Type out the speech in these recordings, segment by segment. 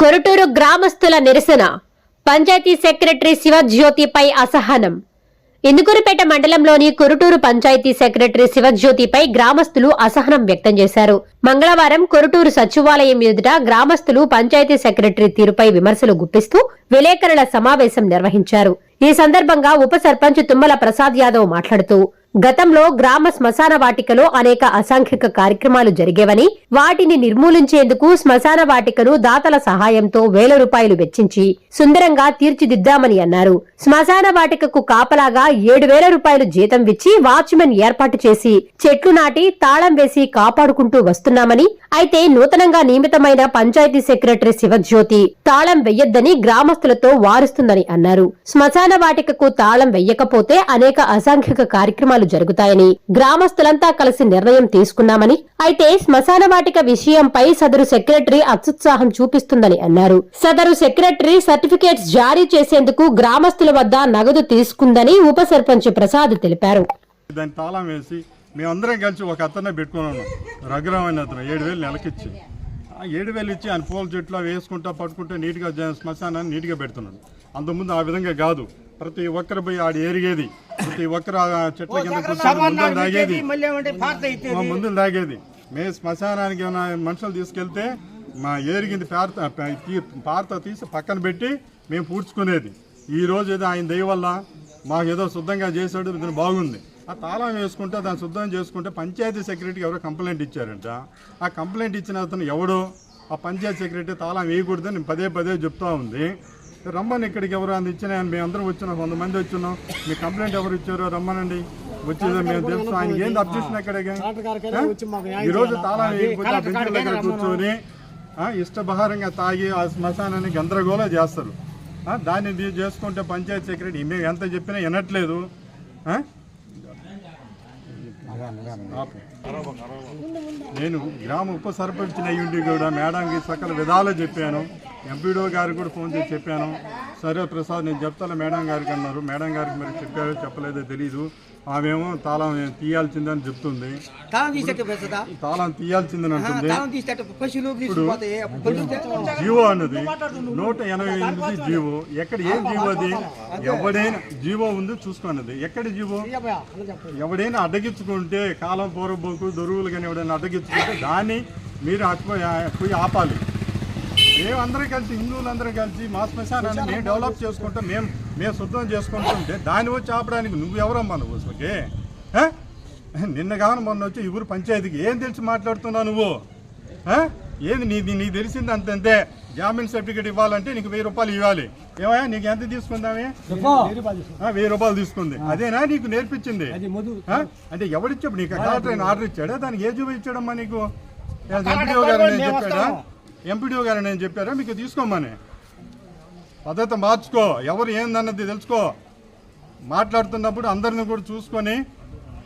కొరుటూరు గ్రామస్తుల నిరసన. పంచాయతీ సెక్రటరీ శివజ్యోతిపై అసహనం. ఇందుకూరుపేట మండలంలోని కొరుటూరు పంచాయతీ సెక్రటరీ శివజ్యోతిపై గ్రామస్తులు అసహనం వ్యక్తం చేశారు. మంగళవారం కొరుటూరు సచివాలయం ఎదుట గ్రామస్తులు పంచాయతీ సెక్రటరీ తీరుపై విమర్శలు గుప్పిస్తూ విలేకరుల సమావేశం నిర్వహించారు. ఈ సందర్భంగా ఉప సర్పంచ్ తుమ్మల ప్రసాద్ యాదవ్ మాట్లాడుతూ గతంలో గ్రామ శ్మశాన వాటికలో అనేక అసాంఘిక కార్యక్రమాలు జరిగేవని వాటిని నిర్మూలించేందుకు శ్మశాన వాటికను దాతల సహాయంతో వేల రూపాయలు వెచ్చించి సుందరంగా తీర్చిదిద్దామని అన్నారు. శ్మశాన వాటికకు కాపలాగా ఏడు వేల రూపాయలు జీతం ఇచ్చి వాచ్మెన్ ఏర్పాటు చేసి చెట్లు నాటి తాళం వేసి కాపాడుకుంటూ వస్తున్నామని అయితే నూతనంగా నియమితమైన పంచాయతీ సెక్రటరీ శివజ్యోతి తాళం వెయ్యొద్దని గ్రామస్తులతో వారుస్తుందని అన్నారు. శ్మశాన వాటికకు తాళం వెయ్యకపోతే అనేక అసాంఘిక కార్యక్రమాలు జరుగుతాయని గ్రామస్తులంతా కలిసి నిర్ణయం తీసుకున్నామని అయితే శ్మశాన వాటిక విషయంపై సదరు సెక్రటరీ అత్యుత్సాహం చూపిస్తుందని అన్నారు. సదరు సెక్రటరీ సర్టిఫికేట్స్ జారీ చేసేందుకు గ్రామస్తుల వద్ద నగదు తీసుకుందని ఉప సర్పంచ్ ప్రసాద్ తెలిపారు. దాన్ని తాళం వేసి మేమందరం కలిసి ఒక అతనే పెట్టుకుని ఉన్నాం అతను ఏడు వేలు నెలకిచ్చి. ఏడు వేలు ఇచ్చి ఆయన పూల చెట్లు వేసుకుంటా పట్టుకుంటే నీట్గా శ్మశానాన్ని నీట్గా పెడుతున్నాడు. అంతకుముందు ఆ విధంగా కాదు. ప్రతి ఒక్కరు పోయి ఆడ ఎరిగేది ప్రతి ఒక్కరు చెట్ల కింద కూర్చొని ముందు తాగేది ముందు తాగేది మేము శ్మశానానికి ఏమైనా మనుషులు తీసుకెళ్తే మా ఏరిగింది పారత పారత తీసి పక్కన పెట్టి మేము పూడ్చుకునేది. ఈ రోజు ఏదో ఆయన దయ వల్ల మాకు ఏదో శుద్ధంగా చేశాడు ఇది బాగుంది. ఆ తాళం వేసుకుంటే దాన్ని శుద్ధం చేసుకుంటే పంచాయతీ సెక్రటరీకి ఎవరో కంప్లైంట్ ఇచ్చారంట. ఆ కంప్లైంట్ ఇచ్చిన అతను ఎవడో? ఆ పంచాయతీ సెక్రటరీ తాళం వేయకూడదని పదే పదే చెప్తా ఉంది. రమ్మని ఇక్కడికి ఎవరు? అంది ఇచ్చిన మేము అందరం వచ్చినాం. కొంతమంది వచ్చినాం. మీ కంప్లైంట్ ఎవరు ఇచ్చారో రమ్మనండి. వచ్చేదో మేము తెలుసు. ఆయన ఏంది అబ్జెక్షన్ ఎక్కడికి? ఈ రోజు తాళం వేయకపోతే ఆ బెంచ్ దగ్గర కూర్చొని ఆ, ఇష్టబహారంగా తాగి ఆ శ్మశానాన్ని గందరగోళం చేస్తారు. దాన్ని చేసుకుంటే పంచాయతీ సెక్రటరీ మేము ఎంత చెప్పినా వినట్లేదు. నేను గ్రామ ఉప సర్పంచ్ అయ్యుండి కూడా మేడంకి సకల విధాలు చెప్పాను. ఎంపీడో గారికి కూడా ఫోన్ చేసి చెప్పాను. సరే ప్రసాద్ నేను చెప్తాను. మేడం గారికి అన్నారు. మేడం గారికి మరి చెప్పారో చెప్పలేదో తెలియదు ఆమెమో తాళం తీయాల్సిందని చెప్తుంది. తాళం తీయాల్సిందని అంటుంది. జీవో అన్నది. నూట ఎనభై ఎనిమిది జీవో. ఎక్కడ ఏం జీవో అది? ఎవడైనా జీవో ఉంది చూసుకున్నది ఎక్కడ జీవో? ఎవడైనా అడ్డగించుకుంటే కాలం పూర్వబోకు దొరువులు కానీ ఎవడైనా అడ్డగించుకుంటే దాన్ని మీరు పోయి ఆపాలి. మేమందరం కలిసి హిందువులందరం కలిసి మా శ్మశానాన్ని మేము డెవలప్ చేసుకుంటాం మేము మేము శుద్ధం చేసుకుంటుంటే దాన్ని వచ్చి ఆపడానికి నువ్వు ఎవరమ్మా నువ్వు అసలుకి? ఆ? నిన్న కాని మొన్న వచ్చి ఈ ఊరు పంచాయతీకి ఏం తెలిసి మాట్లాడుతున్నావు నువ్వు? ఆ? ఏది నీది నీకు తెలిసింది అంతంతే జామీన్ సర్టిఫికేట్ ఇవ్వాలంటే నీకు వెయ్యి రూపాయలు ఇవ్వాలి. ఏమయ్యా నీకు ఎంత తీసుకుందామే? వెయ్యి రూపాయలు తీసుకుంది. అదేనా నీకు నేర్పించింది? అంటే ఎవడిచ్చాడు? నీకు కలెక్టర్ ఆయన ఆర్డర్ ఇచ్చాడా? దానికి ఏ చూపు ఇచ్చాడమ్మా నీకు? చెప్పాడా? ఎంపీడీఓ గారు నేను చెప్పారా? మీకు తీసుకోమని. పద్ధతి మార్చుకో. ఎవరు ఏందన్నది తెలుసుకో. మాట్లాడుతున్నప్పుడు అందరిని కూడా చూసుకొని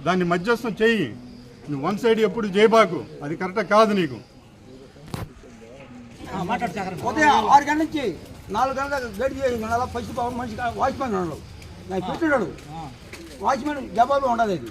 దాన్ని మధ్యస్థం చెయ్యి. నువ్వు వన్ సైడ్ ఎప్పుడు చేయబాకు అది కరెక్ట్ కాదు నీకు. ఆరు గంటల నుంచి నాలుగు గంటల గడి అలా పశు బాబు మనిషి వాచ్మెన్ ఉన్నాడు. నాకు పెట్టినాడు వాచ్మెన్ జవాబు ఉండదు అది